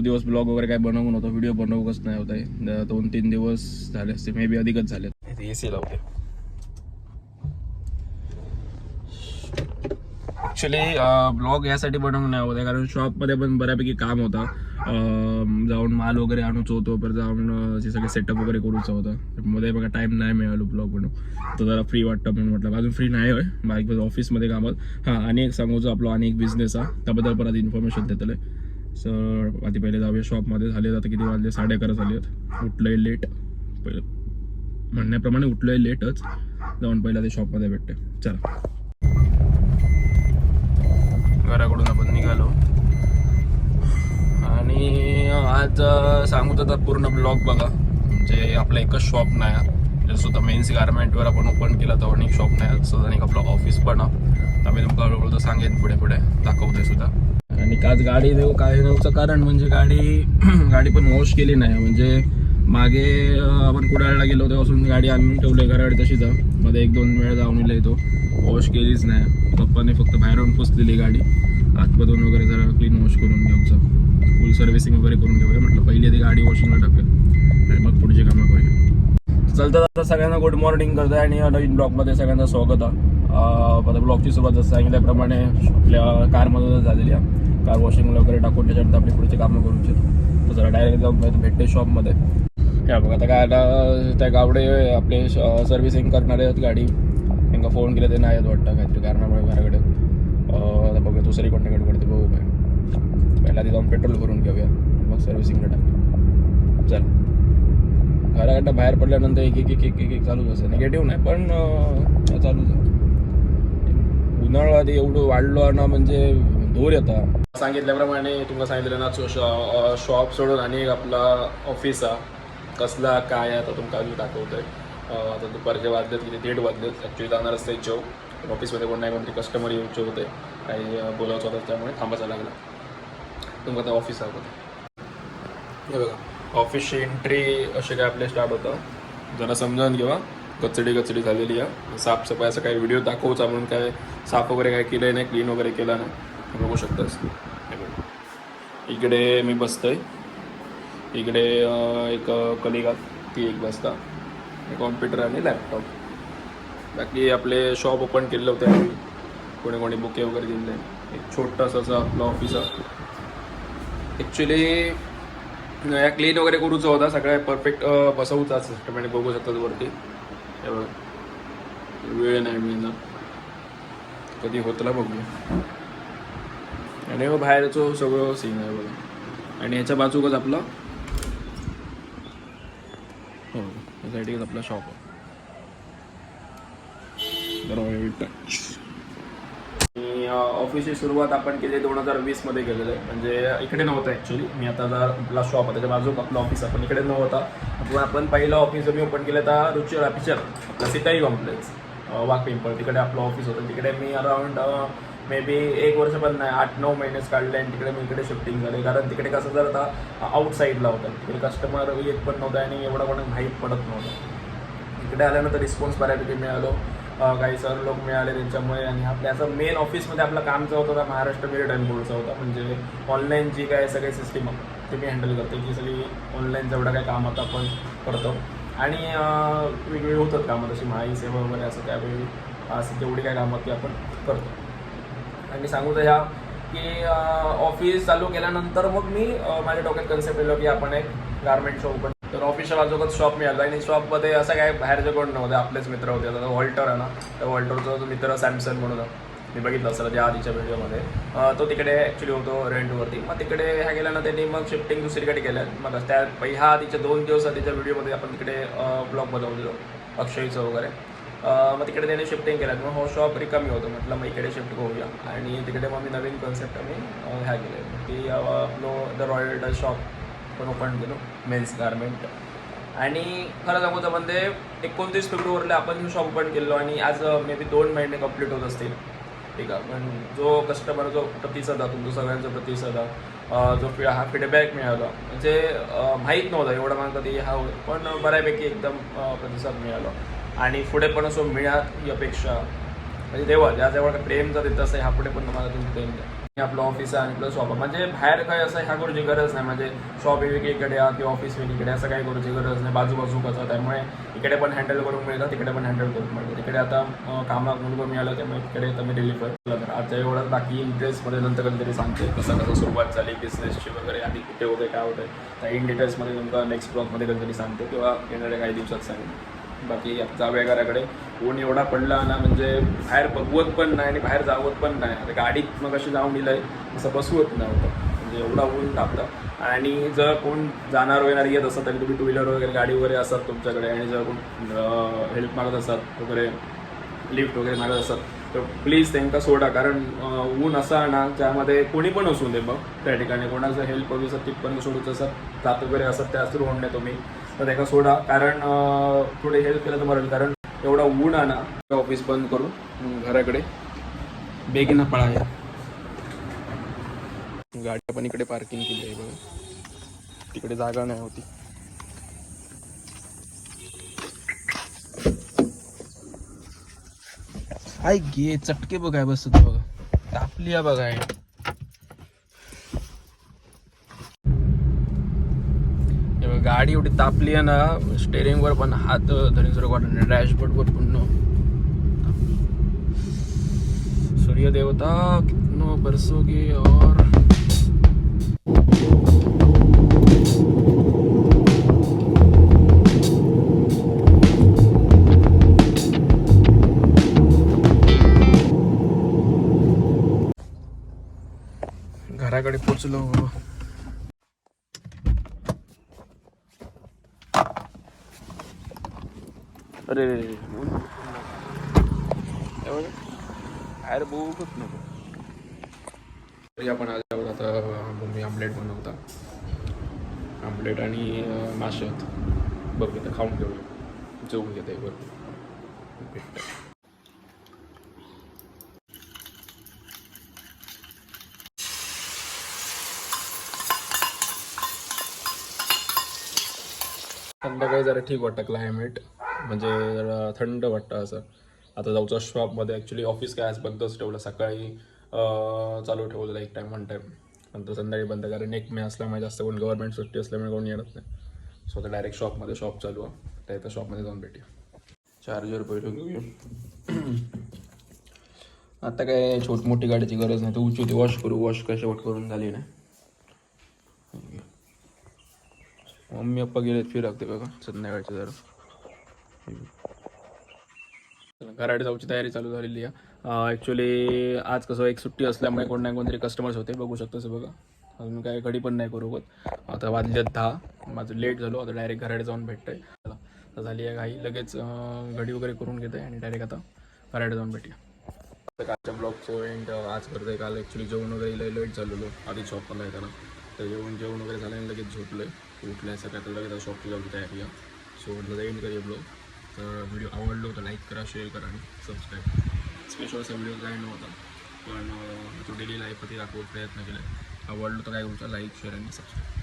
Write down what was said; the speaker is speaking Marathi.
खूप दिवस ब्लॉग वगैरे काय बनवून होतं व्हिडिओ बनवूच नाही होत आहे. दोन तीन दिवस झाले असते मे बी अधिकच झाले. ए सी लावते. ॲक्च्युली ब्लॉग यासाठी बनवून नाही होते कारण शॉपमध्ये पण बऱ्यापैकी काम होतं. जाऊन माल वगैरे आणूच होतो परत जाऊन जे सगळे सेटअप वगैरे करूचा होतं तर मध्ये बघा टाइम नाही मिळालो ब्लॉग बनवून. तर जरा फ्री वाटतं म्हणून म्हटलं. अजून फ्री नाही होय. बाईक ऑफिसमध्ये कामात. हां आणि एक सांगूचं आपलं आणि एक बिझनेस हा त्याबद्दल परत इन्फॉर्मेशन देतले सर आधी पहिले जाऊया शॉपमध्ये झाले आता किती वाजले? साडे अकरा झाले आहेत. उठलंय लेट पहिलं म्हणण्याप्रमाणे उठलोय लेटच जाऊन पहिला ते शॉपमध्ये भेटते चला. घराकडून आपण निघालो. आणि आज सांगू तर पूर्ण ब्लॉग बघा. म्हणजे आपलं एकच शॉप नाही. आहे. म्हणजे सुद्धा मेन्स गार्मेंटवर आपण ओपन केला तर अनेक शॉप नाही. सुद्धा एक आपलं ऑफिस पण. आम्ही तर तुमका हळूहळू तर सांगेन पुढे पुढे दाखवतोय सुद्धा आणि आज गाडी देऊ काय नव्हतं कारण म्हणजे गाडी गाडी पण वॉश केली नाही. म्हणजे मागे आपण कुडाळला गेलो तेव्हापासून गाडी आणून ठेवली घराकडे तशीच. मध्ये एक दोन वेळा जाऊन येईल तो. वॉश केलीच नाही. पप्पाने फक्त बाहेरून पुसलेली गाडी. आतमधून वगैरे जरा क्लीन वॉश करून घेऊचं फुल सर्व्हिसिंग वगैरे करून घेऊया म्हटलं. पहिली ती गाडी वॉशिंगला टाकेल आणि मग पुढची कामं करूया. चलतं आता सगळ्यांना गुड मॉर्निंग करतोय आणि नवीन ब्लॉगमध्ये सगळ्यांना स्वागत आहे. आता ब्लॉगची सुरुवात जसं सांगितल्याप्रमाणे आपल्या कारमधूनच झालेली आहे. कार वॉशिंग वगैरे टाकून त्याच्यानंतर आपली पुढची कामं करू इच्छितो तर जरा डायरेक्ट जाऊन भेटते शॉपमध्ये या बघा आता काय आता त्या गावडे आपले सर्व्हिसिंग करणारे आहेत गाडी. त्यांना फोन केले ते नाही येत वाटतं काहीतरी कारणामुळे घराकडे. आता बघूया दुसरी कॉन्टॅक्ट करते बघू काय. पहिला आधी जाऊन पेट्रोल भरून घेऊया. मग सर्व्हिसिंगला टाकूया. चल. घराकडनं बाहेर पडल्यानंतर एक एक एक एक एक एक चालूच असतं. निगेटिव्ह नाही पण चालूच आहे. उन्हाळा आधी एवढं वाढलो ना म्हणजे धूर येतात सांगितल्याप्रमाणे तुम्हाला सांगितलं ना शॉप सोडून आणि एक आपला ऑफिस आहे. कसला काय आहे आता तुमका अजून दाखवतोय? आता दुपारचे वाजलेत किती? दीड वाजलेत. ॲक्च्युली जाणार असते चौक ऑफिसमध्ये कोण नाही कोणते कस्टमर येऊचे होते काही बोलावचं बोलायचं होतं त्यामुळे थांबायचं लागलं. तुमका आता ऑफिस आहे हे बघा. ऑफिसची एंट्री असे काय आपले स्टार्ट होतं. जरा समजावून घेवा. कचडी कचडी झालेली आहे. साफसफाई असं काही व्हिडिओ दाखवचा म्हणून काय साफ वगैरे काय केलं नाही क्लीन वगैरे केलं नाही. बघू शकतास इकडे मी बसतोय. इकडे एक कलिगा ती एक बसता. कॉम्प्युटर आणि लॅपटॉप बाकी आपले शॉप ओपन केले होते आम्ही. कोणी कोणी बुके वगैरे दिले एक छोटासा असं आपलं ऑफिस आहे. ॲक्च्युली या क्लीन वगैरे करूचा होता. सगळ्या परफेक्ट बसवूचा सिस्टमॅने बघू शकतात वरती. वेळ नाही मिळणार. कधी होतला बघूया. आणि हो बाहेरचं सगळं सीन आहे बघा. आणि ह्याच्या बाजूकच हो, आपला हो त्यासाठीच आपला शॉप आहे. मी ऑफिसची सुरुवात आपण केली दोन हजार वीसमध्ये केलेलं. आहे म्हणजे इकडे नव्हतं ॲक्च्युली मी आता जर आपला शॉप आहे. त्याच्या बाजूक आपलं ऑफिस आपण इकडे नव्हता. आपण आपण पहिलं ऑफिस मी ओपन केलं तर रुचिर ऑफिसर आपलं सिताई कॉम्प्लेक्स वाघ पिंपळ तिकडे आपलं ऑफिस होतं. तिकडे मी अराउंड मे बी एक वर्ष पण नाही आठ नऊ महिनेच काढले आणि तिकडे मी इकडे शिफ्टिंग झाले. कारण तिकडे कसं जर आता आउटसाईडला होतं. तिकडे कस्टमर येत पण नव्हतं आणि एवढा कोणी माहीत पडत नव्हतं. इकडे आल्यानंतर रिस्पॉन्स बऱ्यापैकी मिळालो. काही सर लोक मिळाले त्यांच्यामुळे आणि आपल्या असं मेन ऑफिसमध्ये आपलं काम जो होतं महाराष्ट्र महाराष्ट्र मेरिटाईम बोर्डचा होता. म्हणजे ऑनलाईन जी काय सगळी सिस्टीम ते मी हँडल करतो. की सगळी ऑनलाईन जेवढं काय काम आता आपण करतो. आणि वेगवेगळी होतात कामं. तशी महाई सेवा वगैरे असं त्यावेळी असं तेवढी काय कामं ती आपण करतो. आणि सांगू तर ह्या की ऑफिस चालू केल्यानंतर मग मी माझ्या डोक्यात कन्सेप्ट येलो की आपण एक गार्मेंट शॉप ओपन तर ऑफिसच्या बाजूकच शॉप मिळाला आणि शॉपमध्ये असं काय बाहेरचे कोण नव्हते आपलेच मित्र होते. आता वॉल्टर आहे ना त्या वॉल्टरचा जो मित्र सॅमसंग म्हणून मी बघितलं असेल त्या आधीच्या व्हिडिओमध्ये तो तिकडे ॲक्च्युली होतो रेंटवरती मग तिकडे ह्या गेल्यानं त्यांनी मग शिफ्टिंग दुसरीकडे केलं. मग त्या ह्या आधीच्या दोन दिवस आधीच्या व्हिडिओमध्ये आपण तिकडे ब्लॉग बनवलेलो. अक्षयचं वगैरे. मग तिकडे त्याने शिफ्टिंग केलं. मग हो शॉप रिकामी होतं. म्हटलं मग इकडे शिफ्ट करूया. आणि तिकडे मग मी नवीन कन्सेप्ट आम्ही ह्या केले की आपलं द रॉयल शॉप पण ओपन केलो. मेन्स गार्मेंट आणि खरं सांगू तर म्हणजे एकोणतीस फेब्रुवारीला आपण शॉप ओपन केलो आणि आज मे बी दोन महिने कंप्लीट होत असतील. ठीक आहे. पण जो कस्टमर जो प्रतिसाद हा तुमचा सगळ्यांचा प्रतिसाद जो फी हा फीडबॅक मिळाला. म्हणजे माहीत नव्हता एवढा मला कधी हा पण बऱ्यापैकी एकदम प्रतिसाद मिळाला. आणि पुढे पण असं मिळात ही अपेक्षा. म्हणजे देवा ज्या जवळ प्रेम जर देत असेल हा पुढे पण तुम्हाला तुम्ही प्रेम द्या. आपलं ऑफिस आहे आणि प्लस शॉप आहे. म्हणजे बाहेर काय असं ह्या करूची गरज नाही. म्हणजे शॉप वेगळीकडे आहे किंवा ऑफिस वेगळीकडे असं काही करूची गरज नाही. बाजूबाजू कसं त्यामुळे इकडे पण हँडल करून मिळतं तिकडे पण हँडल करून मिळतं. तिकडे आता कामा कामात मुलगा मिळालं त्यामुळे तिकडे तर मी डिलिव्हर केलं तर. आता एवढं बाकी इंटरेस्टमध्ये नंतर कधीतरी सांगते कसं कसं सुरुवात झाली बिझनेसची वगैरे आधी कुठे होते काय होतं. त्या इन डिटेल्समध्ये तुमका नेक्स्ट ब्लॉगमध्ये कधीतरी सांगते किंवा येणाऱ्या काही दिवसात सांगेन. बाकी आता जाऊया घराकडे. ऊन एवढा पडला ना म्हणजे बाहेर बघवत पण नाही आणि बाहेर जावत पण नाही. आता गाडीत मग अशी जाऊन दिलंय असं बसवत नव्हतं म्हणजे एवढा ऊन तापतं आणि जर कोण जाणार वगैरे येत असतात तरी तुम्ही टू व्हीलर वगैरे गाडी वगैरे असतात तुमच्याकडे. आणि जर कोण हेल्प मागत असतात वगैरे लिफ्ट वगैरे मागत असतात तर प्लीज त्यांना सोडा. कारण ऊन असा ना ज्यामध्ये कोणी पण असू दे मग त्या ठिकाणी कोणाचं हेल्प वगैरे असतात तिथपर्यंत सोडूच असतात जात वगैरे असतात त्या थ्रू होऊन तुम्ही. तर त्याला सोडा. कारण थोडे हेल्प केलं तर बरं. कारण एवढा ऊन आणा. ऑफिस बंद करून घराकडे. बेगिना पळाया. गाडी आपण इकडे पार्किंग केली आहे बघा. तिकडे जागा नाही होती. हाय गे? चटके बघाय बसत बघा. तापली आहे बघाय हे बघ, गाडी एवढी तापली आहे ना स्टेरिंग वर पण हात धरून सुरू वाटत डॅशबोर्ड वर पण सूर्य देवता कितनो बरसोगे और घराकडे पोचलो अरे बाहेर बघूच नको. आपण आज आहोत आता मम्मी आमलेट बनवता आमलेट आणि माशात. मासे बघू इथं खाऊन घेऊया. जेवून घेता बरोबर बरं संध्याकाळी जरा ठीक वाटतं क्लायमेट म्हणजे जरा थंड वाटतं असं. आता जाऊचं शॉपमध्ये ॲक्च्युली ऑफिस काय बंदच ठेवलं. सकाळी चालू ठेवलेलं एक टाईम वन टाईम नंतर संध्याकाळी बंद कारण एक मे असल्यामुळे जास्त कोण गव्हर्नमेंट सुट्टी असल्यामुळे कोण येणार नाही. सो आता डायरेक्ट शॉपमध्ये शॉप चालू आहे. त्या इथं शॉपमध्ये जाऊन भेटूया. चार्जर पहिलं घेऊया. आता काय छोट मोठी गाडीची गरज नाही. तर उंची होती. वॉश करू. वॉश काय शेवट करून झाली नाही मम्मी पप्पा गेलेत फिरकते बघा. संध्याकाळचे जरा. घराडे जाऊची तयारी चालू झालेली आहे. ॲक्च्युली आज कसं एक सुट्टी असल्यामुळे कोण नाही कोणतरी कस्टमर्स होते बघू शकतोस बघा. अजून काय घडी पण नाही करू आता वाजले दहा. माझं लेट झालो आता डायरेक्ट घराडे जाऊन भेटतंय. आता झाली आहे घाई. लगेच घडी वगैरे करून घेते आणि डायरेक्ट आता घराडे जाऊन भेटूया. तर कालच्या ब्लॉगचं एंड आज करतोय. काल ॲक्च्युली जेवण वगैरे लय लेट झालेलो. आधी शॉपला येताना तर जेवण जेवण वगैरे झालं आणि लगेच झोपलं आहे उठलं आहे लगेच शॉपची जाऊन तयारी आहे. सो म्हटलं एंड करूया ब्लॉग तर व्हिडिओ आवडलो तर लाईक करा शेअर करा आणि सबस्क्राईब स्पेशल असा व्हिडिओ काय नव्हता पण तो डेली लाईफमध्ये दाखवत प्रयत्न केला आवडलो तर काय तुमचा लाईक शेअर आणि सबस्क्राईब